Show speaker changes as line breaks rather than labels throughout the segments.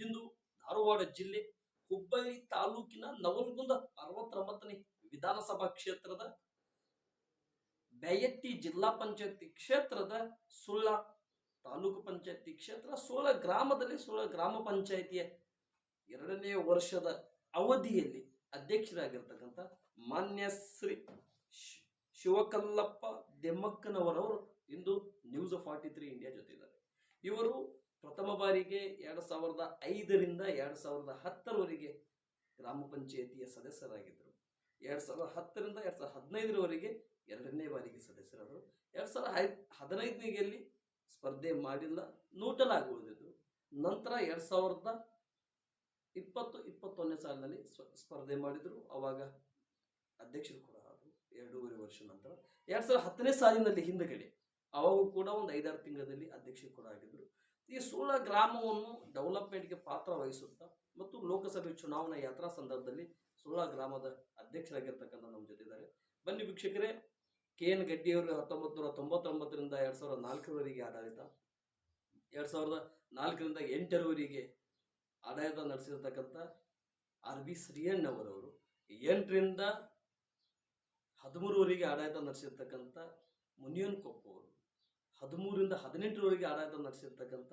ಇಂದು ಧಾರವಾಡ ಜಿಲ್ಲೆ ಹುಬ್ಬಳ್ಳಿ ತಾಲೂಕಿನ ನವಲಗುಂದ ಅರವತ್ತೊಂಬತ್ತನೇ ವಿಧಾನಸಭಾ ಕ್ಷೇತ್ರದ ಬ್ಯಾಯಟ್ಟಿ ಜಿಲ್ಲಾ ಪಂಚಾಯತಿ ಕ್ಷೇತ್ರದ ಸುಳ್ಳ ತಾಲೂಕು ಪಂಚಾಯತಿ ಕ್ಷೇತ್ರ ಸೋಳ ಗ್ರಾಮದಲ್ಲಿ ಸೋಳ ಗ್ರಾಮ ಪಂಚಾಯಿತಿಯ ಎರಡನೇ ವರ್ಷದ ಅವಧಿಯಲ್ಲಿ ಅಧ್ಯಕ್ಷರಾಗಿರ್ತಕ್ಕಂಥ ಮಾನ್ಯ ಶ್ರೀ ಶಿವಕಲ್ಲಪ್ಪ ದೆಮ್ಮಕ್ಕನವರವರು ಇಂದು ನ್ಯೂಸ್ ಫಾರ್ಟಿ ತ್ರೀ ಇಂಡಿಯಾ ಜೊತೆ ಇದ್ದಾರೆ ಇವರು ಪ್ರಥಮ ಬಾರಿಗೆ ಎರಡು ಸಾವಿರದ ಐದರಿಂದ ಎರಡು ಸಾವಿರದ ಹತ್ತರವರೆಗೆ ಗ್ರಾಮ ಪಂಚಾಯತಿಯ ಸದಸ್ಯರಾಗಿದ್ದರು. ಎರಡು ಸಾವಿರದ ಹತ್ತರಿಂದ ಎರಡು ಸಾವಿರದ ಹದಿನೈದರವರೆಗೆ ಎರಡನೇ ಬಾರಿಗೆ ಸದಸ್ಯರಾದರು. ಎರಡು ಸಾವಿರದ ಹೈ, ಹದಿನೈದನೇಗೆಯಲ್ಲಿ ಸ್ಪರ್ಧೆ ಮಾಡಿಲ್ಲ ನೂಟಲ್ ಆಗಿ ಉಳಿದಿದ್ದು ನಂತರ ಎರಡು ಸಾವಿರದ ಇಪ್ಪತ್ತು, ಇಪ್ಪತ್ತೊಂದನೇ ಸಾಲಿನಲ್ಲಿ ಸ್ಪರ್ಧೆ ಮಾಡಿದರು. ಆವಾಗ ಅಧ್ಯಕ್ಷರು ಕೂಡ ಆದರು. ಎರಡೂವರೆ ವರ್ಷ ನಂತರ ಎರಡು ಸಾವಿರದ ಹತ್ತನೇ ಸಾಲಿನಲ್ಲಿ ಹಿಂದಗಡೆ, ಅವಾಗೂ ಕೂಡ ಒಂದು ಐದಾರು ತಿಂಗಳಲ್ಲಿ ಅಧ್ಯಕ್ಷರು ಕೂಡ ಆಗಿದ್ದರು. ಈ ಸೂಳ ಗ್ರಾಮವನ್ನು ಡೆವಲಪ್ಮೆಂಟ್ಗೆ ಪಾತ್ರ ವಹಿಸುತ್ತಾ ಮತ್ತು ಲೋಕಸಭೆ ಚುನಾವಣಾ ಯಾತ್ರಾ ಸಂದರ್ಭದಲ್ಲಿ ಸುಳ್ಳ ಗ್ರಾಮದ ಅಧ್ಯಕ್ಷರಾಗಿರ್ತಕ್ಕಂಥ ನಮ್ಮ ಜೊತೆ ಇದ್ದಾರೆ ಬನ್ನಿ ವೀಕ್ಷಕರೇ, ಕೆ ಎನ್ ಗಡ್ಡಿಯವರು ಹತ್ತೊಂಬತ್ತು ನೂರ ತೊಂಬತ್ತೊಂಬತ್ತರಿಂದ ಎರಡು ಸಾವಿರದ ನಾಲ್ಕರವರೆಗೆ ಆಡಳಿತ, ಎರಡು ಸಾವಿರದ ನಾಲ್ಕರಿಂದ ಎಂಟರವರೆಗೆ ಆಡಳಿತ ನಡೆಸಿರ್ತಕ್ಕಂಥ ಆರ್ ಬಿ ಶ್ರೀಯಣ್ಣವರವರು, ಎಂಟರಿಂದ ಹದಿಮೂರವರೆಗೆ ಆಡಳಿತ ನಡೆಸಿರ್ತಕ್ಕಂಥ ಮುನಿಯನ್ ಕೊಪ್ಪ ಅವರು. ಹದಿಮೂರಿಂದ ಹದಿನೆಂಟರವರೆಗೆ ಆಡಳಿತ ನಡೆಸಿರ್ತಕ್ಕಂಥ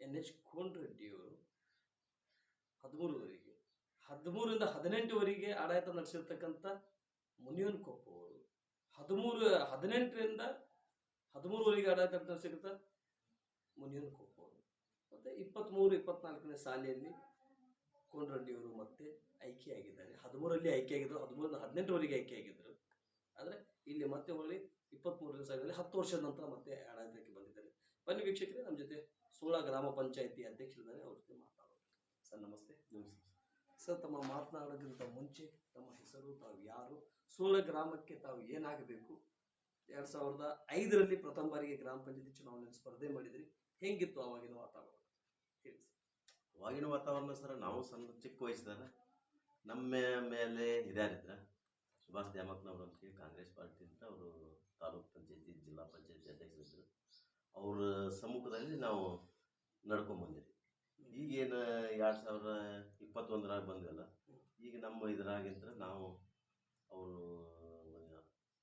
ಎನ್ ಎಚ್ ಕೋನ್ ರೆಡ್ಡಿಯವರು ಹದಿಮೂರವರೆಗೆ ಹದಿಮೂರರಿಂದ ಹದಿನೆಂಟುವರೆಗೆ ಆಡಳಿತ ನಡೆಸಿರ್ತಕ್ಕಂಥ ಮುನಿಯನ್ ಕೊಪ್ಪ ಅವರು ಹದಿಮೂರು, ಹದಿನೆಂಟರಿಂದ ಹದಿಮೂರುವರೆಗೆ ಆಡಳಿತ ನಡೆಸಿರ್ತಕ್ಕಂಥ ಮುನಿಯನ್ ಕೊಪ್ಪ ಅವರು. ಮತ್ತು ಇಪ್ಪತ್ತ್ಮೂರು ಇಪ್ಪತ್ನಾಲ್ಕನೇ ಸಾಲಿಯಲ್ಲಿ ಕೋನರೆಡ್ಡಿಯವರು ಮತ್ತೆ ಆಯ್ಕೆಯಾಗಿದ್ದಾರೆ. ಹದಿಮೂರಲ್ಲಿ ಆಯ್ಕೆಯಾಗಿದ್ದರು ಹದಿಮೂರಿಂದ ಹದಿನೆಂಟರವರೆಗೆ ಆಯ್ಕೆಯಾಗಿದ್ದರು ಆದರೆ ಇಲ್ಲಿ ಮತ್ತೆ ಹೊಳ್ಳಿ ಇಪ್ಪತ್ತ್ಮೂರನೇ ಸಾವಿರದಲ್ಲಿ ಹತ್ತು ವರ್ಷದ ನಂತರ ಮತ್ತೆ ಆಡಳಿತಕ್ಕೆ ಬಂದಿದ್ದಾರೆ. ಬನ್ನಿ ವೀಕ್ಷಕರೇ ನಮ್ಮ ಜೊತೆ ಸೋಳ ಗ್ರಾಮ ಪಂಚಾಯಿತಿ ಅಧ್ಯಕ್ಷರಿದ್ದಾರೆ ಅವ್ರ ಜೊತೆ ಮಾತಾಡೋದು ಸರ್ ನಮಸ್ತೆ. ಸರ್ ತಮ್ಮ ಮಾತನಾಡೋದಕ್ಕಿಂತ ಮುಂಚೆ ತಮ್ಮ ಹೆಸರು ತಾವು ಯಾರು ಸೋಳ ಗ್ರಾಮಕ್ಕೆ ತಾವು ಏನಾಗಬೇಕು? ಎರಡು ಸಾವಿರದ ಐದರಲ್ಲಿ ಪ್ರಥಮ ಬಾರಿಗೆ ಗ್ರಾಮ ಪಂಚಾಯತಿ ಚುನಾವಣೆಯಲ್ಲಿ ಸ್ಪರ್ಧೆ ಮಾಡಿದ್ರಿ. ಹೆಂಗಿತ್ತು ಆವಾಗಿನ ವಾತಾವರಣ? ಹೇಳಿ ಸರ್.
ಅವಾಗಿನ ವಾತಾವರಣ ಸರ್ ನಾವು ಸಣ್ಣ ಚಿಕ್ಕ ವಯಸ್ಸಿದಾಗ ನಮ್ಮ ಮೇಲೆ ಹಿರಿಯರಿದ್ರ ಸುಭಾಷ್ ದ್ಯಾಮಕ್ನವ್ರು ಅಂತೇಳಿ ಕಾಂಗ್ರೆಸ್ ಪಾರ್ಟಿಯಿಂದ ಅವರು ತಾಲೂಕ್ ಪಂಚಾಯತಿ, ಜಿಲ್ಲಾ ಪಂಚಾಯತಿ ಅಧ್ಯಕ್ಷರಿದ್ದರು ಅವರ ಸಮ್ಮುಖದಲ್ಲಿ ನಾವು ನಡ್ಕೊಂಬಂದಿರಿ ಈಗೇನು ಎರಡು ಸಾವಿರ ಇಪ್ಪತ್ತೊಂದರಾಗ ಬಂದ್ವಲ್ಲ, ಈಗ ನಮ್ಮ ಇದ್ರಾಗಿಂದ್ರೆ ನಾವು ಅವರು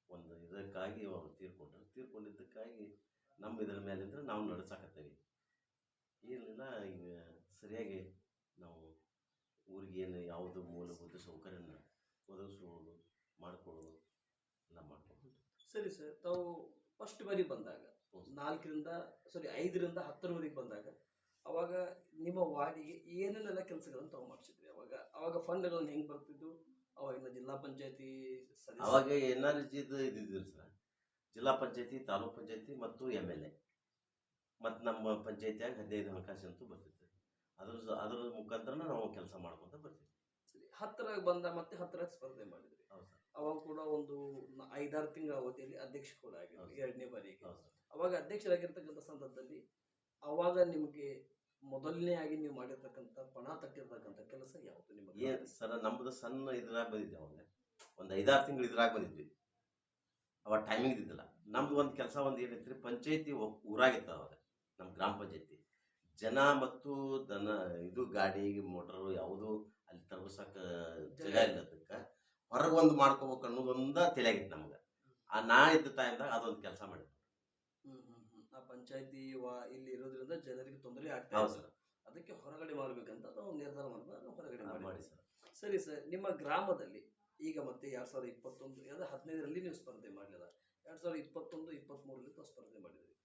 ಒಂದು ಇದಕ್ಕಾಗಿ ಅವರು ತೀರ್ಕೊಂಡ್ರು. ತೀರ್ಕೊಂಡಿದ್ದಕ್ಕಾಗಿ ನಮ್ಮ ಇದರ ಮೇಲಿಂದ ನಾವು ನಡೆಸಾಕತ್ತೇವೆ. ಏನಿಲ್ಲ, ಈಗ ಸರಿಯಾಗಿ ನಾವು ಊರಿಗೆ ಏನು ಯಾವುದು ಮೂಲಭೂತ ಸೌಕರ್ಯನ ಒದಗಿಸುವುದು ಮಾಡಿಕೊಡೋದು ನಾ ಮಾಡ್ಕೊಂಡು
ಸರಿ ಸರ್ ತಾವು ಫಸ್ಟ್ ಬಾರಿ ಬಂದಾಗ ನಾಲ್ಕರಿಂದ ಸಾರಿ ಐದರಿಂದ ಹತ್ತರವರೆಗೆ ಬಂದಾಗ ಅವಾಗ ನಿಮ್ಮ ವಾರ್ಡಿಗೆ ಏನೇನೆಲ್ಲ ಕೆಲಸಗಳನ್ನು ತಾವು ಮಾಡಿಸಿದ್ರಿ? ಅವಾಗ ಅವಾಗ ಫಂಡ್ಗಳನ್ನು ಹೆಂಗೆ ಬರ್ತಿದ್ದು? ಅವಾಗಿನ ಜಿಲ್ಲಾ ಪಂಚಾಯತಿ
ಅವಾಗ ಎನ್ ಆರ್ ಇದ್ದಿದ್ದಿಲ್ಲ ಸರ್. ಜಿಲ್ಲಾ ಪಂಚಾಯತಿ ತಾಲೂಕ್ ಪಂಚಾಯತಿ ಮತ್ತು ಎಂ ಎಲ್ ಎ. ಮತ್ತು ನಮ್ಮ ಪಂಚಾಯತಿಯಾಗ ಹದಿನೈದು ಹಣಕಾಸು ಅಂತೂ ಬರ್ತಿತ್ತು. ಅದ್ರ ಅದ್ರ ಮುಖಾಂತರ ನಾವು ಕೆಲಸ ಮಾಡ್ಕೊತ ಬರ್ತೀವಿ
ಸರಿ ಹತ್ತರ ಬಂದ ಮತ್ತೆ ಹತ್ತಿರ ಸ್ಪರ್ಧೆ ಮಾಡಿದ್ರಿ. ಅವಾಗ ಕೂಡ ಒಂದು ಐದಾರು ತಿಂಗಳ ಅವಧಿಯಲ್ಲಿ ಅಧ್ಯಕ್ಷ ಕೂಡ ಆಗಿದ್ರು. ಎರಡನೇ ಬಾರಿಗೆ. ಅವಾಗ ಅಧ್ಯಕ್ಷರಾಗಿರ್ತಕ್ಕಂಥ ಸಂದರ್ಭದಲ್ಲಿ ಅವಾಗ ನಿಮಗೆ ಮೊದಲನೇ ಆಗಿ ನೀವು ಮಾಡಿರ್ತಕ್ಕಂಥ ಪಣ ತಟ್ಟಿರ್ತಕ್ಕಂಥ ಕೆಲಸ ಯಾವುದು ನಿಮಗೆ?
ಸರ್ ಸರ ನಮ್ದು ಸಣ್ಣ ಇದ್ರಾಗ ಬಂದಿದ್ದೆ ಅವಾಗ ಒಂದು ಐದಾರು ತಿಂಗಳು ಇದ್ರಾಗ ಬಂದಿದ್ವಿ. ಅವಾಗ ಟೈಮಿಂಗ್ ಇದ್ದಿಲ್ಲ ನಮ್ದು ಒಂದು ಕೆಲಸ ಒಂದು ಏನೈತ್ರಿ ಪಂಚಾಯತಿ ಊರಾಗಿತ್ತು ಅವಾಗ ನಮ್ಮ ಗ್ರಾಮ ಪಂಚಾಯತಿ. ಜನ ಮತ್ತು ದನ ಇದು ಗಾಡಿ ಮೋಟರು ಯಾವುದು ಅಲ್ಲಿ ತರ್ಬಸಾಕ ಜಾಗ ಇಲ್ಲದಕ್ಕ ಹೊರಗೆ ಒಂದು ಮಾಡ್ಕೋಬೇಕು ಅನ್ನೋದೊಂದ ತಿಳಿಯಾಗಿತ್ತು ನಮ್ಗೆ. ಆ ನಾ ಇದ್ದ ಟೈಮ್ದಾಗ ಅದೊಂದು ಕೆಲಸ ಮಾಡಿದ್ವಿ.
ಆ ಪಂಚಾಯತಿ ವಾ ಇಲ್ಲಿ ಇರೋದ್ರಿಂದ ಜನರಿಗೆ ತೊಂದರೆ ಆಗ್ತಾ ಸರ್. ಅದಕ್ಕೆ ಹೊರಗಡೆ ಮಾಡ್ಬೇಕಂತ ಒಂದು ನಿರ್ಧಾರ ಮಾಡಿದ್ವಿ ಹೊರಗಡೆ ಮಾಡಿ
ಸರ್.
ಸರಿ ಸರ್ ನಿಮ್ಮ ಗ್ರಾಮದಲ್ಲಿ ಈಗ ಮತ್ತೆ ಎರಡ್ ಸಾವಿರದ ಇಪ್ಪತ್ತೊಂದು ಎರಡು ಹದಿನೈದರಲ್ಲಿ ನೀವು ಸ್ಪರ್ಧೆ ಮಾಡಲಿಲ್ಲ. ಎರಡ್ ಸಾವಿರದ ಇಪ್ಪತ್ತೊಂದು ಇಪ್ಪತ್ತ್ಮೂರರಲ್ಲಿ ತಾವು ಸ್ಪರ್ಧೆ ಮಾಡಿದ್ರಿ.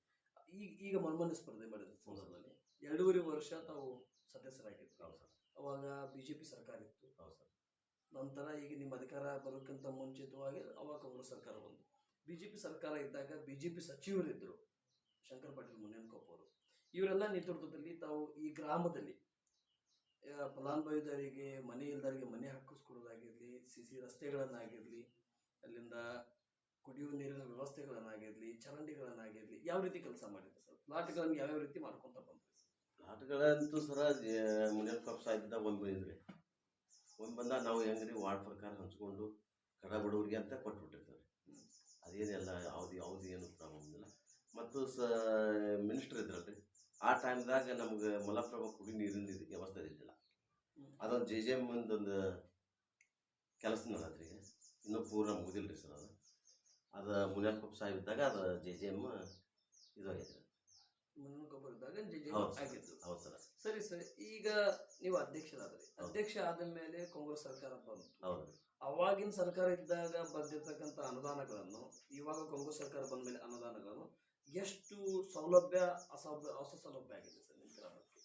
ಈಗ ಈಗ ಮೊನ್ನೆ ಸ್ಪರ್ಧೆ ಮಾಡಿದ್ರಿ ಸಂಸದಲ್ಲಿ ಎರಡೂವರೆ ವರ್ಷ ತಾವು ಸದಸ್ಯರಾಗಿದ್ರು.
ಹೌದು ಸರ್.
ಅವಾಗ ಬಿ ಜೆ ಪಿ ಸರ್ಕಾರ ಇತ್ತು.
ಸರ್.
ನಂತರ ಈಗ ನಿಮ್ಮ ಅಧಿಕಾರ ಬರೋಕ್ಕಿಂತ ಮುಂಚಿತವಾಗಿ ಅವಾಗ ಕಾಂಗ್ರೆಸ್ ಸರ್ಕಾರ ಬಂತು. ಪಿ ಸರ್ಕಾರ ಇದ್ದಾಗ ಬಿ ಜೆ ಪಿ ಸಚಿವರಿದ್ದರು ಶಂಕರ್ ಪಾಟೀಲ್ ಮುನೇನ್ಕೊಪ್ಪ ಅವರು. ಇವರೆಲ್ಲ ನೇತೃತ್ವದಲ್ಲಿ ತಾವು ಈ ಗ್ರಾಮದಲ್ಲಿ ಫಲಾನುಭವಿದಾರಿಗೆ ಮನೆ ಇಲ್ದವರಿಗೆ ಮನೆ ಹಾಕಿಸ್ಕೊಡೋದಾಗಿರಲಿ ಸಿ ಸಿ ರಸ್ತೆಗಳನ್ನಾಗಿರಲಿ ಅಲ್ಲಿಂದ ಕುಡಿಯುವ ನೀರಿನ ವ್ಯವಸ್ಥೆಗಳನ್ನಾಗಿರಲಿ ಚರಂಡಿಗಳನ್ನಾಗಿರಲಿ ಯಾವ ರೀತಿ ಕೆಲಸ ಮಾಡಿದ್ರು ಸರ್? ಪ್ಲಾಟ್ಗಳನ್ನು ಯಾವ್ಯಾವ ರೀತಿ ಮಾಡ್ಕೊತ ಬಂದ್ರಿ?
ಪ್ಲಾಟ್ಗಳಂತೂ ಸರ ಮುನಿಯಲ್ ಕಪ್ ಇದ್ದಾಗ ಒಂದು ಬಂದಿದ್ರಿ. ಒಂದು ಬಂದಾಗ ನಾವು ಹೆಂಗ್ರಿ ವಾರ್ಡ್ ಪ್ರಕಾರ ಹಂಚ್ಕೊಂಡು ಕಡ ಬಡವ್ರಿಗೆ ಅಂತ ಕೊಟ್ಬಿಟ್ಟಿರ್ತಾರೆ. ಅದೇನೆಲ್ಲ ಯಾವ್ದು ಯಾವ್ದು ಏನು ಪ್ರಾಬ್ಲಮ್ ಇಲ್ಲ. ಮತ್ತು ಸ, ಮಿನಿಸ್ಟರ್ ಇದ್ರಲ್ರಿ. ಆ ಟೈಮ್ದಾಗ ನಮ್ಗೆ ಮಲಪ್ರಭಾ ಕುಡಿ ನೀರಿನ ವ್ಯವಸ್ಥೆ ಇದ್ದಿಲ್ಲ. ಅದೊಂದು ಜೆ ಜೆ ಎಂ ಒಂದೊಂದು ಕೆಲಸ ನಡೆದ್ರಿ ಇನ್ನೂ ಪೂರ್ಣ ಮುಗಿದಿಲ್ಲ ರೀ ಸರ್ ಅದು. ಅದು ಮುನಿಯಲ್ ಸಾಹೇಬ್ ಇದ್ದಾಗ ಅದು ಜೆ ಜೆ ಎಂ ಇದು ಆಗೈತೆ ಬರೆದಾಗ.
ಆಗಿದ್ದು.
ಸರ್.
ಸರಿ ಈಗ ನೀವು ಅಧ್ಯಕ್ಷರಾದ್ರಿ. ಅಧ್ಯಕ್ಷ ಆದ ಮೇಲೆ ಕಾಂಗ್ರೆಸ್ ಸರ್ಕಾರ ಬಂತು. ಅವಾಗಿನ ಸರ್ಕಾರ ಇದ್ದಾಗ ಬಂದಿರ್ತಕ್ಕಂಥ ಅನುದಾನಗಳನ್ನು ಇವಾಗ ಕಾಂಗ್ರೆಸ್ ಸರ್ಕಾರ ಬಂದ ಮೇಲೆ ಅನುದಾನಗಳನ್ನು ಎಷ್ಟು ಸೌಲಭ್ಯ ಅಸೌಲಭ್ಯ ಹೊಸ ಸೌಲಭ್ಯ ಆಗಿದೆ ಸರ್ ನಿಮ್ಮ ಗ್ರಾಮಕ್ಕೆ?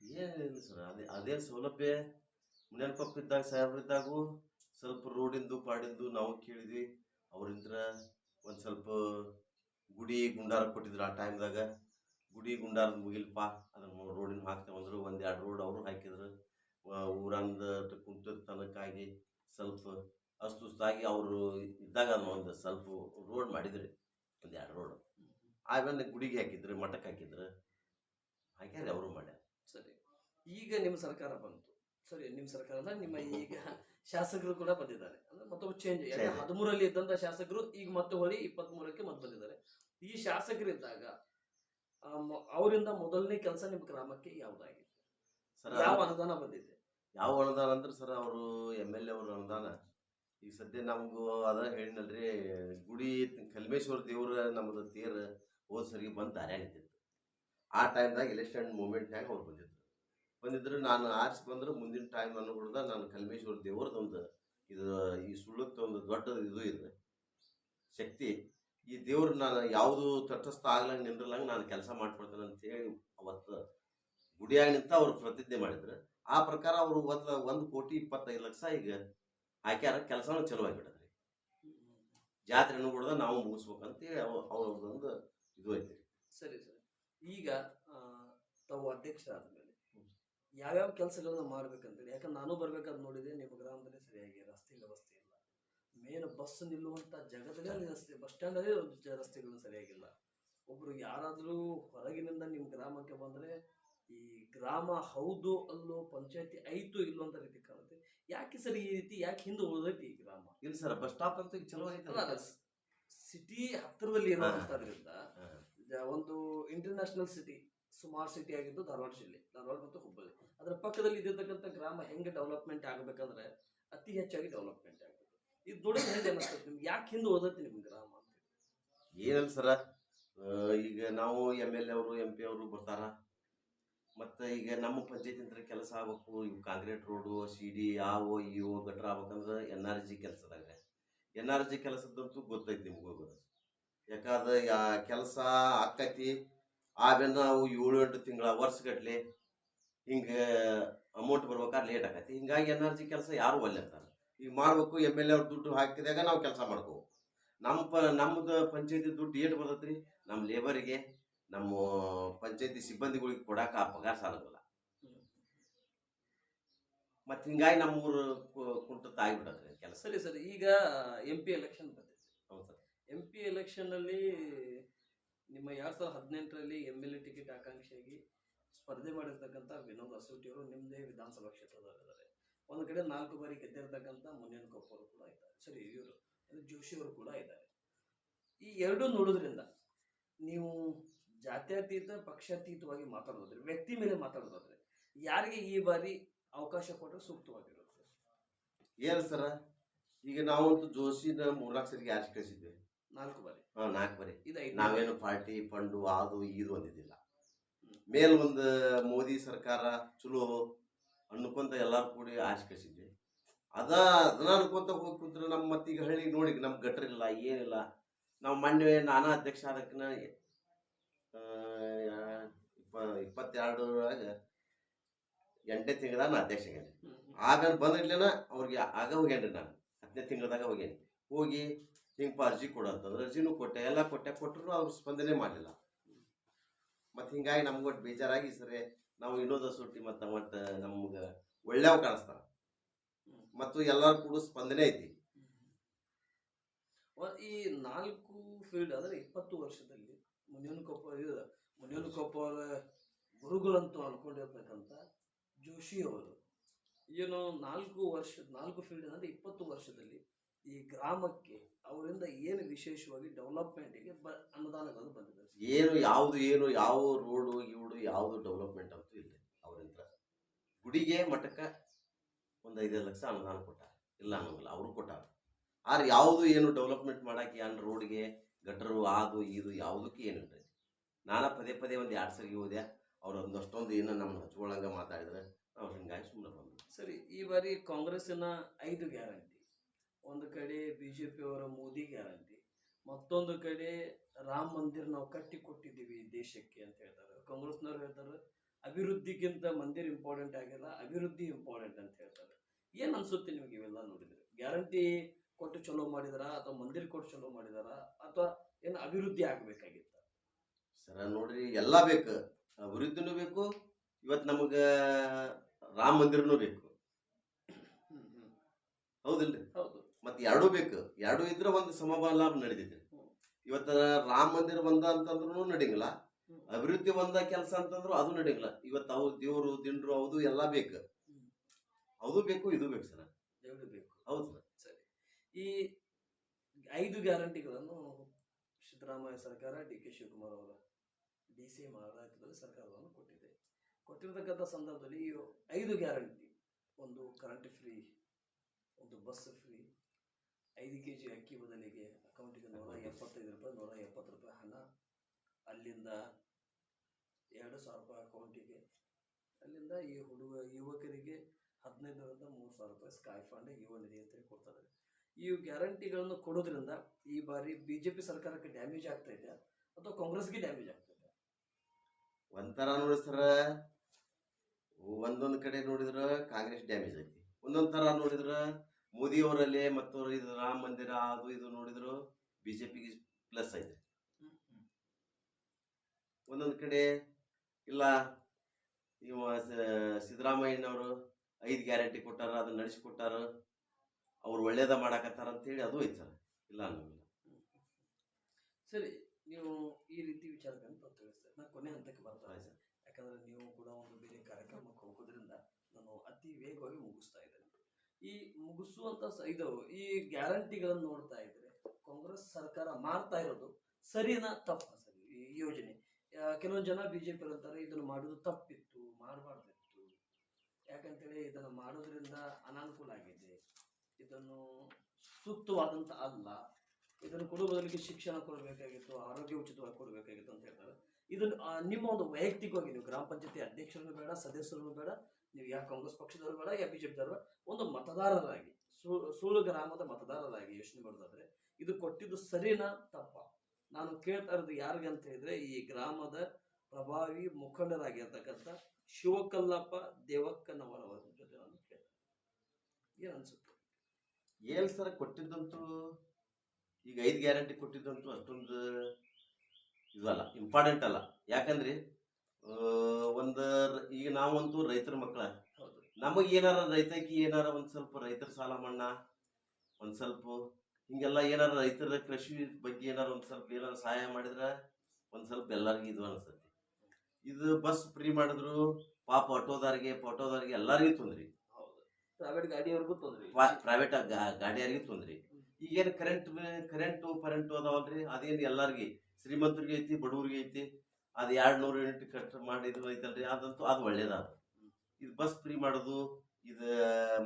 ಏನಿಲ್ಲ ಸರ್ ಅದೇ ಅದೇ ಸೌಲಭ್ಯ ಮುನಿಯನ್ಕೊಪ್ಪ ಇದ್ದಾಗ ಸಾಹೇಬ್ರು ಇದ್ದಾಗೂ ಸ್ವಲ್ಪ ರೋಡಿಂದು ಪಾಡಿಂದು ನಾವು ಕೇಳಿದ್ವಿ. ಅವ್ರಿಂದ್ರ ಒಂದು ಸ್ವಲ್ಪ ಗುಡಿ ಗುಂಡಾರ ಕೊಟ್ಟಿದ್ರು ಆ ಟೈಮ್ದಾಗ ಗುಡಿ ಗುಂಡಾರದ ಮುಗಿಲ್ಪ ಅದ್ರ ರೋಡಿನ ಹಾಕ್ತೇವಂದ್ರು ಒಂದು ಎರಡು ರೋಡ್ ಅವರು ಹಾಕಿದ್ರು. ಊರಂದ ಕುಂತದ ತನಕಾಗಿ ಸ್ವಲ್ಪ ಅಸ್ತುಸ್ತಾಗಿ ಅವರು ಇದ್ದಾಗ ಒಂದು ಸ್ವಲ್ಪ ರೋಡ್ ಮಾಡಿದ್ರಿ. ಒಂದು ಎರಡು ರೋಡ್. ಆಮೇಲೆ ಗುಡಿಗೆ ಹಾಕಿದ್ರು ಮಠಕ್ಕೆ ಹಾಕಿದ್ರು. ಹಾಕ್ಯಾರ ಅವರು ಮಾಡ್ಯಾರ.
ಸರಿ. ಈಗ ನಿಮ್ಮ ಸರ್ಕಾರ ಬಂತು. ಸರಿ ನಿಮ್ಮ ಸರ್ಕಾರ ಅಲ್ಲ ನಿಮ್ಮ ಈಗ ಶಾಸಕರು ಕೂಡ ಬಂದಿದ್ದಾರೆ. ಅಂದ್ರೆ ಮತ್ತೊಬ್ಬ ಚೇಂಜ್. ಹದಿಮೂರಲ್ಲಿ ಇದ್ದಂತ ಶಾಸಕರು ಈಗ ಮತ್ತೆ ಹೊಳಿ ಇಪ್ಪತ್ತ್ ಮೂರಕ್ಕೆ ಮತ್ತೆ ಬಂದಿದ್ದಾರೆ. ಈ ಶಾಸಕರಿದ್ದಾಗ ಅವರಿಂದ ಮೊದಲನೇ ಕೆಲಸ ನಿಮ್ಮ ಗ್ರಾಮಕ್ಕೆ ಯಾವ್ದಾಗಿದೆ
ಸರ್
ಯಾವ ಅನುದಾನ ಬಂದಿದೆ?
ಯಾವ ಅನುದಾನ ಅಂದ್ರೆ ಸರ್ ಅವರು ಎಂ ಎಲ್ ಎ ಅವ್ರ ಅನುದಾನ. ಈಗ ಸದ್ಯ ನಮಗೂ ಅದ ಹೇಳಿನಲ್ರಿ ಗುಡಿ ಕಲ್ಮೇಶ್ವರ ದೇವ್ರ ನಮ್ದು ತೇರ್ ಹೋದ್ ಸರಿಗೆ ಬಂದು ದಾರ್ಯಾಗ ನಿಂತಿತ್ತು ಆ ಟೈಮ್ದಾಗ ಎಲೆಕ್ಷನ್ ಮೂಮೆಂಟ್ನಾಗ ಅವ್ರು ಬಂದಿದ್ರು. ಬಂದಿದ್ರು ನಾನು ಆರ್ಸಿ ಬಂದ್ರೆ ಮುಂದಿನ ಟೈಮ್ ಅನ್ಕೊಳ್ದ ನಾನು ಕಲ್ಮೇಶ್ವರ ದೇವ್ರದ್ದು ಒಂದು ಇದು ಈ ಸುಳ್ಳಕ್ಕೆ ಒಂದು ದೊಡ್ಡ ಇದು ಇದೆ. ಶಕ್ತಿ. ಈ ದೇವ್ರು ನಾನು ಯಾವುದು ತಟಸ್ಥ ಆಗ್ಲಂಗೆ ನಿಂದ್ರಲಂಗೆ ನಾನು ಕೆಲಸ ಮಾಡ್ಕೊಡ್ತೇನೆ ಅಂತೇಳಿ ಅವತ್ತು ಗುಡಿಯಾಗಿ ನಿಂತ ಅವ್ರು ಪ್ರತಿಜ್ಞೆ ಮಾಡಿದ್ರು. ಆ ಪ್ರಕಾರ ಅವರು ಒಂದು ಒಂದು ಕೋಟಿ ಇಪ್ಪತ್ತೈದು ಲಕ್ಷ ಈಗ ಹಾಕ್ಯಾರ ಕೆಲಸನೂ ಚಲೋ ಆಗಿಬಿಡದ್ರಿ ಜಾತ್ರೆನೂ ಕೂಡ ನಾವು ಮುಗಿಸ್ಬೇಕಂತೇಳಿ ಅವ ಅವ್ರದ್ದೊಂದು ಇದು ಐತಿ.
ಸರಿ ಸರಿ. ಈಗ ತಾವು ಅಧ್ಯಕ್ಷ ಮೇಲೆ ಯಾವ್ಯಾವ ಕೆಲಸಗಳನ್ನ ಮಾಡ್ಬೇಕಂತೇಳಿ, ಯಾಕಂದ್ರೆ ನಾನು ಬರ್ಬೇಕಾದ್ ನೋಡಿದೆ ನಿಮ್ಮ ಗ್ರಾಮದಲ್ಲಿ ಸರಿಯಾಗಿ ರಸ್ತೆ ವ್ಯವಸ್ಥೆ ಮೇನ್ ಬಸ್ ನಿಲ್ಲುವಂತ ಜಾಗದಲ್ಲೇ ರಸ್ತೆ ಬಸ್ ಸ್ಟ್ಯಾಂಡ್ ಅಲ್ಲಿ ಜ- ರಸ್ತೆಗಳು ಸರಿಯಾಗಿಲ್ಲ. ಒಬ್ರು ಯಾರಾದ್ರೂ ಹೊರಗಿನಿಂದ ನಿಮ್ಮ ಗ್ರಾಮಕ್ಕೆ ಬಂದ್ರೆ ಈ ಗ್ರಾಮ ಹೌದು ಅಲ್ಲೋ ಪಂಚಾಯತಿ ಐತೋ ಇಲ್ಲೋ ಅಂತ ರೀತಿ ಕಾಣುತ್ತೆ. ಯಾಕೆ ಸರಿ ಈ ರೀತಿ ಯಾಕೆ ಹಿಂದೆ ಉಳಿದೈತಿ ಈ ಗ್ರಾಮ?
ಇಲ್ಲ ಸರ್ ಬಸ್ ಸ್ಟಾಪ್ ಅಂತ ಚಲೋ ಐತಲ್ಲ.
ಸಿಟಿ ಹತ್ತಿರದಲ್ಲಿ ಏನಾಗುತ್ತಾದ್ರಿಂದ ಒಂದು ಇಂಟರ್ನ್ಯಾಷನಲ್ ಸಿಟಿ ಸುಮಾರು ಸಿಟಿ ಆಗಿದ್ದು ಧಾರವಾಡ ಜಿಲ್ಲೆ ಧಾರವಾಡ ಮತ್ತು ಹುಬ್ಬಳ್ಳಿ. ಅದರ ಪಕ್ಕದಲ್ಲಿ ಇದ್ದಿರ್ತಕ್ಕಂಥ ಗ್ರಾಮ ಹೆಂಗೆ ಡೆವಲಪ್ಮೆಂಟ್ ಆಗಬೇಕಂದ್ರೆ ಅತಿ ಹೆಚ್ಚಾಗಿ ಡೆವಲಪ್ಮೆಂಟ್ ಇದು ದುಡಿದು ಹೇಗೆ ಅನಿಸ್ತದೆ ನಿಮ್ಗೆ? ಯಾಕೆ ಹಿಂದೆ ಓದತ್ತೆ ನಿಮ್ಮ ಗ್ರಾಮ
ಏನಲ್ಲ ಸರ. ಈಗ ನಾವು ಎಂ ಎಲ್ ಎ ಅವರು ಎಂ ಪಿ ಅವರು ಬರ್ತಾರ. ಮತ್ತು ಈಗ ನಮ್ಮ ಪಂಚಾಯತ್ ಅಂತ ಕೆಲಸ ಆಗ್ಬೇಕು. ಇವು ಕಾಂಕ್ರೀಟ್ ರೋಡು ಸಿ ಡಿ ಆವೋ ಇವು ಗಟ್ರ ಆಗ್ಬೇಕಂದ್ರೆ ಎನ್ ಆರ್ ಜಿ ಕೆಲಸದಾಗ. ಎನ್ ಆರ್ ಜಿ ಕೆಲಸದಂತೂ ಗೊತ್ತೈತಿ ನಿಮ್ಗೆ ಯಾಕಂದ್ರೆ ಯಾ ಕೆಲಸ ಆಕ್ಕೈತಿ ಆಮೇಲೆ ನಾವು ಏಳು, ಎಂಟು ತಿಂಗಳ ವರ್ಷಗಟ್ಲೆ ಹಿಂಗೆ ಅಮೌಂಟ್ ಬರ್ಬೇಕಾದ್ರೆ ಲೇಟ್ ಆಕೈತಿ. ಹಿಂಗಾಗಿ ಎನ್ ಆರ್ ಜಿ ಕೆಲಸ ಯಾರು ಒಲ್ಲೆ ಅಂತಾರೆ. ಈಗ ಮಾಡ್ಬೇಕು ಎಂ ಎಲ್ ಎ ಅವ್ರ ದುಡ್ಡು ಹಾಕಿದಾಗ ನಾವು ಕೆಲಸ ಮಾಡ್ಕೋಬೇಕು. ನಮ್ಮ ಪ ನಮ್ಮದು ಪಂಚಾಯತಿ ದುಡ್ಡು ಏಟ್ ಬರ್ತೈತ್ರಿ ನಮ್ಮ ಲೇಬರಿಗೆ ನಮ್ಮ ಪಂಚಾಯತಿ ಸಿಬ್ಬಂದಿಗಳಿಗೆ ಕೊಡಾಕ ಆ ಪಗಾರ ಸಾಲಂಗಿಲ್ಲ ಮತ್ತು ಹಿಂಗಾಗಿ ನಮ್ಮೂರು ಕುಂಟು ಆಗಿಬಿಡತ್ರಿ ಕೆಲಸ.
ಸರಿ ಸರಿ ಈಗ ಎಂ ಪಿ ಎಲೆಕ್ಷನ್ ಬಂದಿದೆ.
ಹೌದು ಸರ್.
ಎಂ ಪಿ ಎಲೆಕ್ಷನ್ನಲ್ಲಿ ನಿಮ್ಮ ಎರಡು ಸಾವಿರದ ಹದಿನೆಂಟರಲ್ಲಿ ಎಂ ಎಲ್ ಎ ಟಿಕೆಟ್ ಆಕಾಂಕ್ಷಿಯಾಗಿ ಸ್ಪರ್ಧೆ ಮಾಡಿರ್ತಕ್ಕಂಥ ವಿನೋದ್ ಅಸೂಟಿ ಅವರು ನಿಮ್ಮದೇ ವಿಧಾನಸಭಾ ಕ್ಷೇತ್ರದಲ್ಲಿದ್ದಾರೆ. ಒಂದು ಕಡೆ ನಾಲ್ಕು ಬಾರಿ ಗೆದ್ದಿರ್ತಕ್ಕಂಥ ಮುನಿಯನ್ ಕೊಪ್ಪರು ಕೂಡ ಇದ್ದಾರೆ. ಸರಿ ಇವರು ಅಂದ್ರೆ ಜೋಶಿ ಅವರು ಕೂಡ ಇದ್ದಾರೆ. ಈ ಎರಡೂ ನೋಡೋದ್ರಿಂದ ನೀವು ಜಾತ್ಯತೀತ ಪಕ್ಷಾತೀತವಾಗಿ ಮಾತಾಡೋದ್ರೆ ವ್ಯಕ್ತಿ ಮೇಲೆ ಮಾತಾಡೋದಾದ್ರೆ ಯಾರಿಗೆ ಈ ಬಾರಿ ಅವಕಾಶ ಕೊಟ್ಟರೆ ಸೂಕ್ತವಾಗಿರುತ್ತೆ
ಏನು ಸರ? ಈಗ ನಾವಂತೂ ಜೋಶಿನ ಮೂರ್ನಾಲ್ಕು ಸರಿಗೆ ಯಾರು ಕಳಿಸಿದ್ವಿ.
ನಾಲ್ಕು ಬಾರಿ.
ಹಾಂ ನಾಲ್ಕು ಬಾರಿ. ನಾವೇನು ಪಾರ್ಟಿ ಫಂಡು ಅದು ಇದು ಅಂದಿದ್ದಿಲ್ಲ. ಮೇಲ್ ಒಂದು ಮೋದಿ ಸರ್ಕಾರ ಚಲೋ ಅನ್ಕೊಂತ ಎಲ್ಲರೂ ಕೂಡಿ ಆಶ್ ಕಳಿಸಿದ್ವಿ. ಅದ ಅದನ್ನ ಅನ್ಕೊಂತ ಹೋಗಿ ಕುಂತ್ರೆ ನಮ್ಮ ಮತ್ತೀಗ ಹಳ್ಳಿ ನೋಡಿ ನಮ್ಮ ಗಟ್ರಿಲ್ಲ ಏನಿಲ್ಲ. ನಾವು ಮೊನ್ನೆ ನಾನಾ ಅಧ್ಯಕ್ಷ ಆದಕ್ಕಿನ ಇಪ್ಪ ಇಪ್ಪತ್ತೆರಡರಾಗ ಎಂಟನೇ ತಿಂಗಳಾಗ ನಾ ಅಧ್ಯಕ್ಷ ಆಗೇನೆ. ಆಗ ಬಂದಿರ್ಲಿನ ಅವ್ರಿಗೆ ಆಗ ಹೋಗ್ಯಾನ್ರಿ ನಾನು. ಹತ್ತನೇ ತಿಂಗಳದಾಗ ಹೋಗ್ಯಾನಿ. ಹೋಗಿ ಹಿಂಗೆ ಅರ್ಜಿ ಕೊಡು ಅಂತಂದ್ರೆ ಅರ್ಜಿನೂ ಕೊಟ್ಟೆ. ಎಲ್ಲ ಕೊಟ್ಟೆ ಕೊಟ್ಟರು ಅವ್ರು ಸ್ಪಂದನೆ ಮಾಡಲಿಲ್ಲ. ಮತ್ತು ಹಿಂಗಾಗಿ ನಮ್ಗೊಟ್ಟು ಬೇಜಾರಾಗಿ ಸರಿ ನಾವು ಇಡೋದ ಸುಟ್ಟಿ ಮತ್ತು ಮತ್ತು ನಮ್ಗೆ ಒಳ್ಳೆಯವ ಕಾಣಿಸ್ತಾರ ಮತ್ತು ಎಲ್ಲರೂ ಕೂಡ ಸ್ಪಂದನೆ ಐತಿ.
ಈ ನಾಲ್ಕು ಫೀಲ್ಡ್ ಅಂದರೆ ಇಪ್ಪತ್ತು ವರ್ಷದಲ್ಲಿ ಮುನಿಯನ್ ಕೊಪ್ಪ ಇದು ಮುನಿಯನ್ ಕೊಪ್ಪ ಅವರ ಗುರುಗಳಂತೂ ಅನ್ಕೊಂಡಿರ್ತಕ್ಕಂಥ ಜೋಶಿ ಅವರು. ಏನು ನಾಲ್ಕು ವರ್ಷ, ನಾಲ್ಕು ಫೀಲ್ಡ್ ಅಂದರೆ ಇಪ್ಪತ್ತು ವರ್ಷದಲ್ಲಿ ಈ ಗ್ರಾಮಕ್ಕೆ ಅವರಿಂದ ಏನು ವಿಶೇಷವಾಗಿ ಡೆವಲಪ್ಮೆಂಟ್ಗೆ ಬ ಅನುದಾನಗಳು ಬಂದಿದೆ?
ಏನು ಯಾವುದು ಏನು ಯಾವ ರೋಡು ಇವಡು ಯಾವುದು ಡೆವಲಪ್ಮೆಂಟ್ ಅಂತೂ ಇಲ್ಲ ಅವರಿಂದ. ಗುಡಿಗೆ ಮಠಕ್ಕೆ ಒಂದು ಐದೈದು ಲಕ್ಷ ಅನುದಾನ ಕೊಟ್ಟಾರ. ಇಲ್ಲ ಅನ್ನೋಂಗಿಲ್ಲ ಅವರು ಕೊಟ್ಟಾರ. ಆದ್ರೆ ಯಾವುದು ಏನು ಡೆವಲಪ್ಮೆಂಟ್ ಮಾಡಕ್ಕೆ ಏನು ರೋಡ್ಗೆ ಗಟರು ಅದು ಇದು ಯಾವುದಕ್ಕೆ ಏನು ಇಲ್ಲ ನಾನು ಪದೇ ಪದೇ ಒಂದು ಎರಡು ಸರಿ ಹೋದೆ ಅವ್ರು ಒಂದಷ್ಟೊಂದು ಏನು ನಮ್ಮನ್ನ ಹಚ್ಕೊಳ್ಳಂಗ ಮಾತಾಡಿದ್ರೆ ನಾವು ಹಿಂಗಾಗಿ ಸುಮ್ಮನೆ ಬಂದ್ವಿ.
ಸರಿ ಈ ಬಾರಿ ಕಾಂಗ್ರೆಸ್ಸಿನ ಐದು ಗ್ಯಾರಂಟಿ. ಒಂದು ಕಡೆ ಬಿಜೆಪಿ ಅವರ ಮೋದಿ ಗ್ಯಾರಂಟಿ ಮತ್ತೊಂದು ಕಡೆ ರಾಮ ಮಂದಿರ ನಾವು ಕಟ್ಟಿ ಕೊಟ್ಟಿದ್ದೀವಿ ದೇಶಕ್ಕೆ ಅಂತ ಹೇಳ್ತಾರೆ. ಕಾಂಗ್ರೆಸ್ನವ್ರು ಹೇಳ್ತಾರೆ ಅಭಿವೃದ್ಧಿಗಿಂತ ಮಂದಿರ್ ಇಂಪಾರ್ಟೆಂಟ್ ಆಗಿಲ್ಲ ಅಭಿವೃದ್ಧಿ ಇಂಪಾರ್ಟೆಂಟ್ ಅಂತ ಹೇಳ್ತಾರೆ. ಏನು ಅನ್ಸುತ್ತೆ ನಿಮ್ಗೆ ಇವೆಲ್ಲ ನೋಡಿದ್ರೆ? ಗ್ಯಾರಂಟಿ ಕೊಟ್ಟು ಚಲೋ ಮಾಡಿದಾರ ಅಥವಾ ಮಂದಿರ ಕೊಟ್ಟು ಚಲೋ ಮಾಡಿದಾರ ಅಥವಾ ಏನು ಅಭಿವೃದ್ಧಿ ಆಗ್ಬೇಕಾಗಿತ್ತ?
ಸರ ನೋಡ್ರಿ ಎಲ್ಲ ಬೇಕು. ಅಭಿವೃದ್ಧಿನೂ ಬೇಕು ಇವತ್ತು ನಮಗೆ ರಾಮ ಮಂದಿರನೂ ಬೇಕು. ಹೌದಲ್ರಿ?
ಹೌದು.
ಮತ್ತೆ ಎರಡೂ ಬೇಕು. ಎರಡೂ ಇದ್ರೆ ಒಂದು ಸಮಬಲ ನಡೀತೈತಿ. ಇವತ್ತು ರಾಮ ಮಂದಿರ ಬಂದ ಅಂತಂದ್ರೂ
ನಡೆಯಂಗಿಲ್ಲ.
ಅಭಿವೃದ್ಧಿ ಬಂದ ಕೆಲಸ ಅಂತಂದ್ರು ಅದು ನಡೆಯಂಗಿಲ್ಲ ಇವತ್ತು ಅವು ದೇವರು ದಿಂಡ್ರು ಅದು ಎಲ್ಲ ಬೇಕು. ಅದು ಬೇಕು ಇದು ಬೇಕು ಸರ್.
ದೇವ್ರು ಬೇಕು.
ಹೌದು ಸರ್.
ಸರಿ. ಈ ಐದು ಗ್ಯಾರಂಟಿಗಳನ್ನು ಸಿದ್ದರಾಮಯ್ಯ ಸರ್ಕಾರ ಡಿ ಕೆ ಶಿವಕುಮಾರ್ ಅವರ ಡಿ ಸಿ ಆಡಳಿತದಲ್ಲಿ ಸರ್ಕಾರವನ್ನು ಕೊಟ್ಟಿದೆ. ಕೊಟ್ಟಿರತಕ್ಕಂಥ ಸಂದರ್ಭದಲ್ಲಿ ಐದು ಗ್ಯಾರಂಟಿ ಒಂದು ಕರೆಂಟ್ ಫ್ರೀ ಒಂದು ಬಸ್ ಫ್ರೀ ಐದು ಕೆ ಜಿ ಅಕ್ಕಿ ಬದಲಿಗೆ ಅಕೌಂಟಿಗೆ ನೂರ ಎಪ್ಪತ್ತೈದು ರೂಪಾಯಿ ನೂರ ಎಪ್ಪತ್ತು ರೂಪಾಯಿ ಹಣ ಅಲ್ಲಿಂದ ಎರಡು ಸಾವಿರ ರೂಪಾಯಿ ಅಕೌಂಟಿಗೆ. ಅಲ್ಲಿಂದ ಈ ಹುಡುಗ ಯುವಕರಿಗೆ ಹದಿನೈದರಿಂದ ಮೂರು ಸಾವಿರ ರೂಪಾಯಿ ಸ್ಕಾಯ್ ಫಂಡ್ ಯುವ ನಿಧಿ ಅಂತೇಳಿ ಕೊಡ್ತಾರೆ. ಈ ಗ್ಯಾರಂಟಿಗಳನ್ನು ಕೊಡೋದ್ರಿಂದ ಈ ಬಾರಿ ಬಿಜೆಪಿ ಸರ್ಕಾರಕ್ಕೆ ಡ್ಯಾಮೇಜ್ ಆಗ್ತಾ ಇದೆ ಅಥವಾ ಕಾಂಗ್ರೆಸ್ಗೆ ಡ್ಯಾಮೇಜ್ ಆಗ್ತಾ ಇದೆ?
ಒಂಥರ ನೋಡಿ ಸರ ಒಂದೊಂದು ಕಡೆ ನೋಡಿದ್ರೆ ಕಾಂಗ್ರೆಸ್ ಡ್ಯಾಮೇಜ್ ಐತಿ ಒಂದೊಂದು ಥರ ನೋಡಿದ್ರ ಮೋದಿ ಮತ್ತವರು ಮತ್ತು ಇದು ರಾಮ ಮಂದಿರ ಅದು ಇದು ನೋಡಿದ್ರು ಬಿಜೆಪಿಗೆ ಪ್ಲಸ್ ಆಯ್ತು ಒಂದೊಂದು ಕಡೆ ಇಲ್ಲ, ಇವ ಸಿದ್ದರಾಮಯ್ಯನವರು ಐದು ಗ್ಯಾರಂಟಿ ಕೊಟ್ಟಾರ, ಅದನ್ನ ನಡೆಸಿಕೊಟ್ಟಾರ ಅವ್ರು ಒಳ್ಳೇದ ಮಾಡಾಕತ್ತಾರ ಅಂತೇಳಿ ಅದು ಐತೆ ಸರ್. ಇಲ್ಲ ಅನ್ನೋದಿಲ್ಲ.
ಸರಿ, ನೀವು ಈ ರೀತಿ ವಿಚಾರಗಳನ್ನು ತಾವು ತಿಳಿಸ್ತಾರೆ ನಾನು ಕೊನೆ ಹಂತಕ್ಕೆ ಬರ್ತಾ ಸರ್ ಯಾಕಂದ್ರೆ ನೀವು ಕೂಡ ಒಂದು ಬೇರೆ ಕಾರ್ಯಕ್ರಮಕ್ಕೆ ಹೋಗೋದ್ರಿಂದ ನಾನು ಅತಿ ವೇಗವಾಗಿ ಮುಗಿಸ್ತಾ ಇದ್ದೇನೆ. ಈ ಮುಗಿಸುವಂತ ಇದು ಈ ಗ್ಯಾರಂಟಿಗಳನ್ನು ನೋಡ್ತಾ ಇದ್ರೆ ಕಾಂಗ್ರೆಸ್ ಸರ್ಕಾರ ಮಾಡ್ತಾ ಇರೋದು ಸರಿನಾ ತಪ್ಪ ಸರಿ ಈ ಯೋಜನೆ? ಕೆಲವೊಂದು ಜನ ಬಿಜೆಪಿ ಅಂತಾರೆ, ಇದನ್ನು ಮಾಡೋದು ತಪ್ಪಿತ್ತು, ಮಾಡಬಾರ್ದಿತ್ತು. ಯಾಕಂತೇಳಿ ಇದನ್ನು ಮಾಡೋದ್ರಿಂದ ಅನಾನುಕೂಲ ಆಗಿದೆ. ಇದನ್ನು ಸೂಕ್ತವಾದಂತ ಅಲ್ಲ. ಇದನ್ನು ಕೊಡುವ ಬದಲಿಗೆ ಶಿಕ್ಷಣ ಕೊಡಬೇಕಾಗಿತ್ತು, ಆರೋಗ್ಯ ಉಚಿತವಾಗಿ ಕೊಡಬೇಕಾಗಿತ್ತು ಅಂತ ಹೇಳ್ತಾರೆ. ಇದನ್ನು ನಿಮ್ಮ ಒಂದು ವೈಯಕ್ತಿಕವಾಗಿ ನೀವು ಗ್ರಾಮ ಪಂಚಾಯತಿ ಅಧ್ಯಕ್ಷರನ್ನು ಬೇಡ, ಸದಸ್ಯರನ್ನು ಬೇಡ ನೀವು ಯಾವ ಕಾಂಗ್ರೆಸ್ ಪಕ್ಷದವರು ಬೇಡ, ಯಾವ ಬಿಜೆಪಿದವರು ಒಂದು ಮತದಾರರಾಗಿ ಸೂಳು ಗ್ರಾಮದ ಮತದಾರರಾಗಿ ಯೋಚನೆ ಮಾಡೋದಾದ್ರೆ ಇದು ಕೊಟ್ಟಿದ್ದು ಸರಿನಾ ತಪ್ಪ? ನಾನು ಕೇಳ್ತಾ ಇರೋದು ಯಾರಿಗೆ ಅಂತ ಹೇಳಿದ್ರೆ ಈ ಗ್ರಾಮದ ಪ್ರಭಾವಿ ಮುಖಂಡರಾಗಿರ್ತಕ್ಕಂಥ ಶಿವಕಲ್ಲಪ್ಪ ದೇವಕ್ಕನವರವರ ಜೊತೆ ನಾನು ಕೇಳ್ತೇನೆ ಏನ್ ಅನ್ಸುತ್ತೆ?
ಏನ್ ಸರ್ ಕೊಟ್ಟಿದ್ದಂತೂ, ಈಗ ಐದು ಗ್ಯಾರಂಟಿ ಕೊಟ್ಟಿದ್ದಂತೂ ಅಷ್ಟೊಂದು ಇದಲ್ಲ ಇಂಪಾರ್ಟೆಂಟ್ ಅಲ್ಲ. ಯಾಕಂದ್ರೆ ಒಂದು ಈಗ ನಾವಂತೂ ರೈತರ ಮಕ್ಕಳ ನಮಗೆ ಏನಾರ ರೈತಕ್ಕೆ ಏನಾರ ಒಂದು ಸ್ವಲ್ಪ ರೈತರ ಸಾಲ ಮನ್ನಾ ಒಂದು ಸ್ವಲ್ಪ ಹಿಂಗೆಲ್ಲ ಏನಾರ ರೈತರ ಕೃಷಿ ಬಗ್ಗೆ ಏನಾರ ಒಂದು ಸ್ವಲ್ಪ ಏನಾರ ಸಹಾಯ ಮಾಡಿದ್ರೆ ಒಂದು ಸ್ವಲ್ಪ ಎಲ್ಲರಿಗೂ ಇದು ಅನಿಸ್ತೈತಿ. ಇದು ಬಸ್ ಫ್ರೀ ಮಾಡಿದ್ರು ಪಾಪ ಆಟೋದಾರಿಗೆ ಆಟೋದಾರಿಗೆ ಎಲ್ಲರಿಗೂ ತೊಂದ್ರಿ.
ಪ್ರೈವೇಟ್ ಗಾಡಿಯವ್ರಿಗೂ ತೊಂದ್ರೆ.
ಪ್ರೈವೇಟ್ ಗಾಡಿಯರಿಗೆ ತೊಂದ್ರಿ. ಈಗೇನು ಕರೆಂಟ್ ಕರೆಂಟು ಪರೆಂಟು ಅದಾವಲ್ರಿ ಅದೇನು ಎಲ್ಲರಿಗೆ ಶ್ರೀಮಂತರಿಗೆ ಐತಿ ಬಡವ್ರಿಗೆ ಐತಿ ಅದು ಎರಡು ನೂರು ಯೂನಿಟ್ ಕಟ್ ಮಾಡಿದ್ರು ಐತಲ್ರಿ ಅದಂತೂ ಅದು ಒಳ್ಳೇದಾದ ಇದು ಬಸ್ ಫ್ರೀ ಮಾಡೋದು ಇದು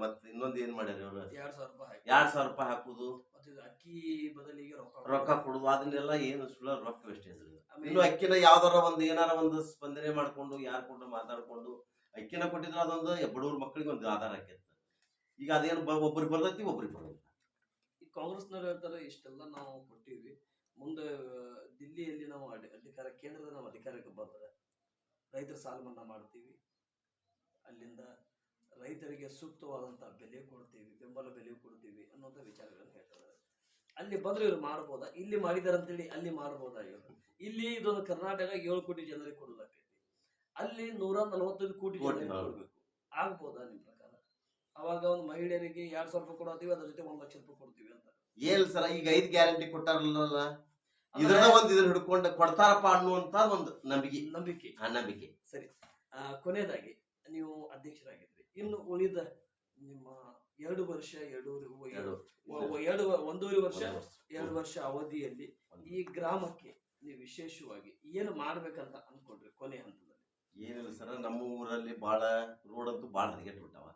ಮತ್ತೆ ಇನ್ನೊಂದು ಏನು ಮಾಡ್ಯಾರ ಅವರು?
ಎರಡು ಸಾವಿರ ರೂಪಾಯಿ
ಎರಡ್ ಸಾವಿರ ರೂಪಾಯಿ ಹಾಕುದು.
ಅಕ್ಕಿ ಬದಲಿಗೆ ರೊಕ್ಕ
ರೊಕ್ಕ ಕೊಡುದು ಅದನ್ನೆಲ್ಲ ಏನು ಸುಳ್ಳ ರೊಕ್ಕ ವೇಸ್ಟೇಜ್ ಇನ್ನು ಅಕ್ಕಿನ ಯಾವ್ದಾರ ಒಂದು ಏನಾರ ಒಂದು ಸ್ಪಂದನೆ ಮಾಡ್ಕೊಂಡು ಯಾರು ಕೊಂಡು ಮಾತಾಡ್ಕೊಂಡು ಅಕ್ಕಿನ ಕೊಟ್ಟಿದ್ರೆ ಅದೊಂದು ಬಡವ್ರ ಮಕ್ಕಳಿಗೆ ಒಂದು ಆಧಾರ ಆಕೈತೆ ಈಗ ಅದೇನು ಒಬ್ರಿಗೆ ಬರ್ತೈತಿ ಒಬ್ರಿಗೆ ಬರೋದಿಲ್ಲ.
ಈ ಕಾಂಗ್ರೆಸ್ನವ್ರು ಹೇಳ್ತಾರೆ ಇಷ್ಟೆಲ್ಲ ನಾವು ಕೊಟ್ಟಿವಿ ಮುಂದೆ ದಿಲ್ಲಿಯಲ್ಲಿ ನಾವು ಅಧಿ- ಅಧಿಕಾರ ಕೇಂದ್ರದ ನಾವು ಅಧಿಕಾರಕ್ಕೆ ಬಂದರೆ ರೈತರ ಸಾಲ ಮನ್ನಾ ಮಾಡ್ತೀವಿ. ಅಲ್ಲಿಂದ ರೈತರಿಗೆ ಸೂಕ್ತವಾದಂಥ ಬೆಲೆ ಕೊಡ್ತೀವಿ ಬೆಂಬಲ ಬೆಲೆ ಕೊಡ್ತೀವಿ ಅನ್ನೋಂಥ ವಿಚಾರಗಳನ್ನು ಹೇಳ್ತಾರೆ. ಅಲ್ಲಿ ಬಂದ್ರೆ ಇವ್ರು ಮಾಡ್ಬೋದಾ ಇಲ್ಲಿ ಮಾಡಿದಾರೆ ಅಂತೇಳಿ ಅಲ್ಲಿ ಮಾಡ್ಬೋದಾ ಇವರು? ಇಲ್ಲಿ ಇದೊಂದು ಕರ್ನಾಟಕ ಏಳು ಕೋಟಿ ಜನರಿಗೆ ಕೊಡೋದಾಗ್ತೈತಿ ಅಲ್ಲಿ ನೂರ ನಲವತ್ತೈದು ಕೋಟಿ ಜನರಿಗೆ ಕೊಡಬೇಕು. ಆಗ್ಬೋದಾ ನಿಮ್ಮ ಪ್ರಕಾರ? ಅವಾಗ ಒಂದು ಮಹಿಳೆಯರಿಗೆ ಎರಡು ಸಾವಿರ ರೂಪಾಯಿ ಕೊಡತ್ತೀವಿ ಅದ್ರ ಜೊತೆ ಒಂದ್ ಲಕ್ಷ ರೂಪಾಯಿ ಕೊಡ್ತೀವಿ ಅಂತ.
ಏನ್ ಸರ ಈಗ ಐದು ಗ್ಯಾರಂಟಿ ಕೊಟ್ಟಾರಲ್ಲ ಇದನ್ನ ಒಂದ್ ಇದನ್ನ ಹಿಡ್ಕೊಂಡು ಕೊಡ್ತಾರಪ್ಪ ಅನ್ನುವಂತ ಒಂದು ನಂಬಿಕೆ.
ನಂಬಿಕೆ.
ಆ ನಂಬಿಕೆ.
ಸರಿ. ಆ, ಕೊನೆಯದಾಗಿ ನೀವು ಅಧ್ಯಕ್ಷರಾಗಿದ್ರಿ ಇನ್ನು ಉಳಿದ ನಿಮ್ಮ ಎರಡು ವರ್ಷ ಎರಡೂವರೆ
ಎರಡು.
ಒ- ಎರಡು ಒಂದೂವರೆ ವರ್ಷ
ಒಂದೇ ವರ್ಷ.
ಎರಡು ವರ್ಷ ಅವಧಿಯಲ್ಲಿ ಈ ಗ್ರಾಮಕ್ಕೆ ನೀವು ವಿಶೇಷವಾಗಿ ಏನು ಮಾಡ್ಬೇಕಂತ ಅನ್ಕೊಂಡ್ರಿ ಕೊನೆ ಹಂತದಲ್ಲಿ?
ಏನಿಲ್ಲ ಸರ್ ನಮ್ಮ ಊರಲ್ಲಿ ಭಾಳ ರೋಡ್ ಅಂತೂ ಭಾಳ ಹದಗೆಟ್ಟು ಬಿಟ್ಟಾವ.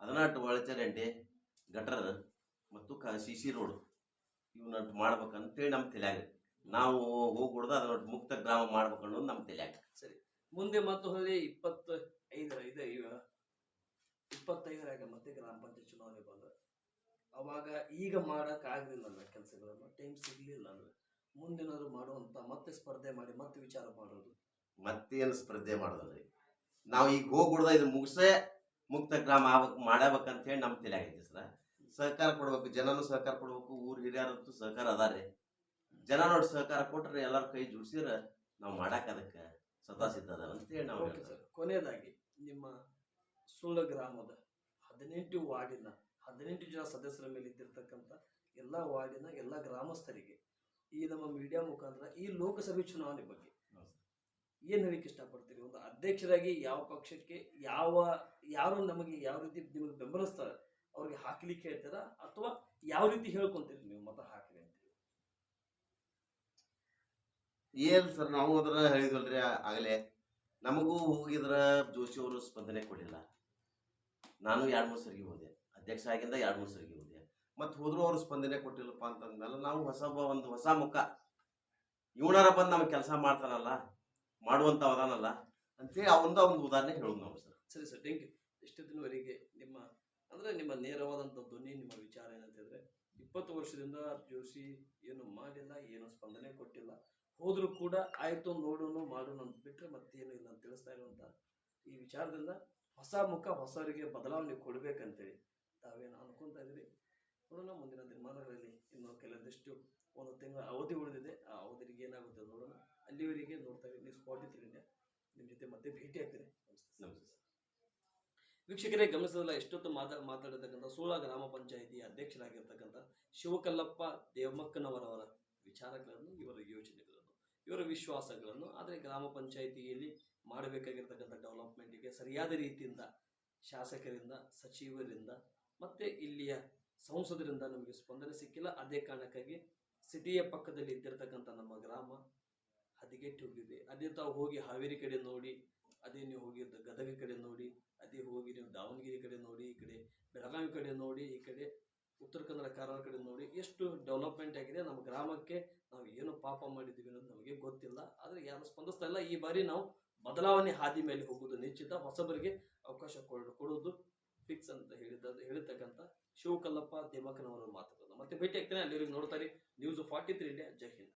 ಹದಿನೆಂಟು ಒಳಚರಂಡಿ ಗಟರ್ ಮತ್ತು ಕ ಸಿ ಸಿ ರೋಡ್. ಇವನ್ನ ಮಾಡ್ಬೇಕಂತೇಳಿ ನಮ್ಮ ತಲೆಯಾಗ. ನಾವು ಹೋಗ್ಬಿಡ್ದು ಅದನ್ನ ಮುಕ್ತ ಗ್ರಾಮ ಮಾಡ್ಬೇಕು ಅನ್ನೋದು ನಮ್ಮ ತಲೆಯಾಗ.
ಮುಂದೆ ಮತ್ತು ಹೊಳ್ಳಿ ಇಪ್ಪತ್ತು ಐದರ ಇದೆ ಇಪ್ಪತ್ತೈದರಾಗ ಮತ್ತೆ ಗ್ರಾಮ ಪಂಚಾಯತ್ ಚುನಾವಣೆ ಬಂದ. ಅವಾಗ ಈಗ ಮಾಡಕ್ ಆಗ್ಲಿಲ್ಲ ಕೆಲಸಗಳು ಕೆಲಸಗಳನ್ನು. ಟೈಮ್ ಸಿಗ್ಲಿಲ್ಲ ಅಂದ್ರೆ ಮುಂದೇನಾದ್ರು ಮಾಡುವಂತ ಮತ್ತೆ ಸ್ಪರ್ಧೆ ಮಾಡಿ ಮತ್ತೆ ವಿಚಾರ ಮಾಡೋದು.
ಮತ್ತೇನು ಸ್ಪರ್ಧೆ ಮಾಡೋದ್ರಿ? ನಾವು ಈಗ ಹೋಗ್ಬಿಡ್ದ ಇದು ಮುಗಿಸೇ ಮುಕ್ತ ಗ್ರಾಮ ಆಗ್ಬೇಕು ಮಾಡಬೇಕಂತ ಹೇಳಿ ನಮ್ಮ ತಲೆ ಐತಿ ಸರ್. ಸಹಕಾರ ಕೊಡ್ಬೇಕು ಜನನು ಸಹಕಾರ ಕೊಡ್ಬೇಕು ಊರ್ ಹಿರಿಯರಂತೂ ಸಹಕಾರ ಅದಾರೆ ಜನ ನೋಡಿ ಸಹಕಾರ ಕೊಟ್ರೆ ಎಲ್ಲಾರ ಕೈ ಜೋಡಿಸಿದ್ರೆ ನಾವು ಮಾಡಾಕ ಅದಕ್ಕೆ ಸದಾ ಸಿದ್ಧ ಅಂತ ಅಂತೇಳಿ ನಾವು
ಕೊನೆಯದಾಗಿ ನಿಮ್ಮ ಸುಳ್ಳ ಗ್ರಾಮದ ಹದಿನೆಂಟು ವಾರ್ಡಿನ ಹದಿನೆಂಟು ಜನ ಸದಸ್ಯರ ಮೇಲೆ ಇದ್ದಿರ್ತಕ್ಕಂಥ ಎಲ್ಲ ವಾರ್ಡಿನ ಎಲ್ಲ ಗ್ರಾಮಸ್ಥರಿಗೆ ಈ ನಮ್ಮ ಮೀಡಿಯಾ ಮುಖಾಂತರ ಈ ಲೋಕಸಭೆ ಚುನಾವಣೆ ಬಗ್ಗೆ ಏನು ಹೇಳಿಕ್ಕೆ ಇಷ್ಟಪಡ್ತೀರಿ? ಒಂದು ಅಧ್ಯಕ್ಷರಾಗಿ ಯಾವ ಪಕ್ಷಕ್ಕೆ ಯಾವ ಯಾರು ನಮಗೆ ಯಾವ ರೀತಿ ನಿಮಗೆ ಬೆಂಬಲಿಸ್ತಾರೆ? ಅವ್ರಿಗೆ ಹಾಕ್ಲಿಕ್ಕೆ ಹೇಳ್ತೀರಾ ಅಥವಾ ಯಾವ ರೀತಿ ಹೇಳ್ಕೊಂತೀರಿ ನೀವು ಮತ ಹಾಕಿದೆ ಅಂತ
ಏನ್ ಸರ್ ನಾವು ಅದ್ರ ಹೇಳಿದ್ವಲ್ರಿ ಆಗಲೇ? ನಮಗೂ ಹೋಗಿದ್ರ ಜೋಶಿ ಅವರು ಸ್ಪಂದನೆ ಕೊಡಿಲ್ಲ ನಾನು ಎರಡು ಮೂರು ಸರಿಗೆ ಹೋದೆ. ಅಧ್ಯಕ್ಷ ಆಗಿಂದ ಎರಡು ಮೂರು ಸರಿಗೆ ಹೋದೆ. ಮತ್ತೆ ಹೋದ್ರು ಅವರು ಸ್ಪಂದನೆ ಕೊಟ್ಟಿಲ್ಲಪ್ಪ ಅಂತಂದ್ಮೇಲೆ ನಾವು ಹೊಸ ಬ- ಒಂದು ಹೊಸ ಮುಖ. ಇವನಾರ ಬಂದು ನಮ್ಗೆ ಕೆಲಸ ಮಾಡ್ತಾನಲ್ಲ ಮಾಡುವಂತ ಅದಾನಲ್ಲ ಅಂತೇಳಿ ಅವಂದ ಒಂದು ಉದಾಹರಣೆ ಹೇಳೋದು ನಾವು ಸರ್.
ಸರಿ ಸರ್ ಥ್ಯಾಂಕ್ ಯು ಇಷ್ಟು ದಿನವರೆಗೆ ನಿಮ್ಮ ಅಂದ್ರೆ ನಿಮ್ಮ ನೇರವಾದಂಥ ಧ್ವನಿ, ನಿಮ್ಮ ವಿಚಾರ ಏನಂತಂದ್ರೆ ಇಪ್ಪತ್ತು ವರ್ಷದಿಂದ ಜೋಶಿ ಏನು ಮಾಡಿಲ್ಲ, ಏನು ಸ್ಪಂದನೆ ಕೊಟ್ಟಿಲ್ಲ. ಹೋದರೂ ಕೂಡ ಆಯಿತು ನೋಡೋಣ ಮಾಡೋಣ ಅಂತ ಬಿಟ್ಟರೆ ಮತ್ತೇನು ಇಲ್ಲ ಅಂತ ತಿಳಿಸ್ತಾ ಇರುವಂಥ ಈ ವಿಚಾರದಿಂದ ಹೊಸ ಮುಖ ಹೊಸವರಿಗೆ ಬದಲಾವಣೆ ಕೊಡಬೇಕಂತೇಳಿ ತಾವೇನು ಅನ್ಕೊತಾ ಇದ್ರಿ ನೋಡೋಣ, ಮುಂದಿನ ದಿನಮಾನಗಳಲ್ಲಿ ಇನ್ನು ಕೆಲವೊಂದಿಷ್ಟು ಒಂದು ತಿಂಗಳ ಅವಧಿ ಉಳಿದಿದೆ. ಆ ಅವಧಿಗೆ ಏನಾಗುತ್ತೆ ನೋಡೋಣ. ಅಲ್ಲಿವರೆಗೆ ನೋಡ್ತಾ ಇದ್ದೀನಿ ಸ್ಪಾಟ್ ಇಂಡಿಯಾ ನಿಮ್ಮ ಜೊತೆ ಮತ್ತೆ ಭೇಟಿ ಆಗ್ತೀನಿ. ನಮಸ್ತೆ
ನಮಸ್ತೆ
ವೀಕ್ಷಕರೇ ಗಮನಿಸಿದಲ್ಲ ಎಷ್ಟೊತ್ತು ಮಾತಾ ಮಾತಾಡಿರ್ತಕ್ಕಂಥ ಸೂಳ ಗ್ರಾಮ ಪಂಚಾಯಿತಿಯ ಅಧ್ಯಕ್ಷರಾಗಿರ್ತಕ್ಕಂಥ ಶಿವಕಲ್ಲಪ್ಪ ದೇವಮಕ್ಕನವರವರ ವಿಚಾರಗಳನ್ನು, ಇವರ ಯೋಚನೆಗಳನ್ನು, ಇವರ ವಿಶ್ವಾಸಗಳನ್ನು, ಆದರೆ ಗ್ರಾಮ ಪಂಚಾಯಿತಿಯಲ್ಲಿ ಮಾಡಬೇಕಾಗಿರ್ತಕ್ಕಂಥ ಡೆವಲಪ್ಮೆಂಟಿಗೆ ಸರಿಯಾದ ರೀತಿಯಿಂದ ಶಾಸಕರಿಂದ, ಸಚಿವರಿಂದ, ಮತ್ತು ಇಲ್ಲಿಯ ಸಂಸದರಿಂದ ನಮಗೆ ಸ್ಪಂದನೆ ಸಿಕ್ಕಿಲ್ಲ. ಅದೇ ಕಾರಣಕ್ಕಾಗಿ ಸಿಟಿಯ ಪಕ್ಕದಲ್ಲಿ ಇದ್ದಿರತಕ್ಕಂಥ ನಮ್ಮ ಗ್ರಾಮ ಹದಿಗೆಟ್ಟು ಹೋಗಿದೆ ಅದೇ ತಾವು ಹೋಗಿ ಹಾವೇರಿ ಕಡೆ ನೋಡಿ ಅದೇ ನೀವು ಹೋಗಿ ಗದಗ ಕಡೆ ನೋಡಿ, ಅದೇ ಹೋಗಿ ನೀವು ದಾವಣಗೆರೆ ಕಡೆ ನೋಡಿ, ಈ ಕಡೆ ಬೆಳಗಾವಿ ಕಡೆ ನೋಡಿ, ಈ ಕಡೆ ಉತ್ತರ ಕನ್ನಡ ಕಾರವಾರ ಕಡೆ ನೋಡಿ, ಎಷ್ಟು ಡೆವಲಪ್ಮೆಂಟ್ ಆಗಿದೆ, ನಮ್ಮ ಗ್ರಾಮಕ್ಕೆ ನಾವು ಏನು ಪಾಪ ಮಾಡಿದ್ದೀವಿ ಅನ್ನೋದು ನಮಗೆ ಗೊತ್ತಿಲ್ಲ. ಆದರೆ ಯಾರು ಸ್ಪಂದಿಸ್ತಾ ಇಲ್ಲ. ಈ ಬಾರಿ ನಾವು ಬದಲಾವಣೆ ಹಾದಿ ಮೇಲೆ ಹೋಗುವುದು ನಿಶ್ಚಿತ. ಹೊಸಬರಿಗೆ ಅವಕಾಶ ಕೊಡ ಕೊಡೋದು ಫಿಕ್ಸ್ ಅಂತ ಹೇಳಿದ, ಹೇಳಿರ್ತಕ್ಕಂಥ ಶಿವಕಲ್ಲಪ್ಪ ದೇಮಕ್ಕನವರ ಮಾತುಗಳನ್ನು ಮತ್ತೆ ಭೇಟಿ ಆಗ್ತೇನೆ. ಅಲ್ಲಿ ನೋಡ್ತಾರೆ news forty three India Jai Hind.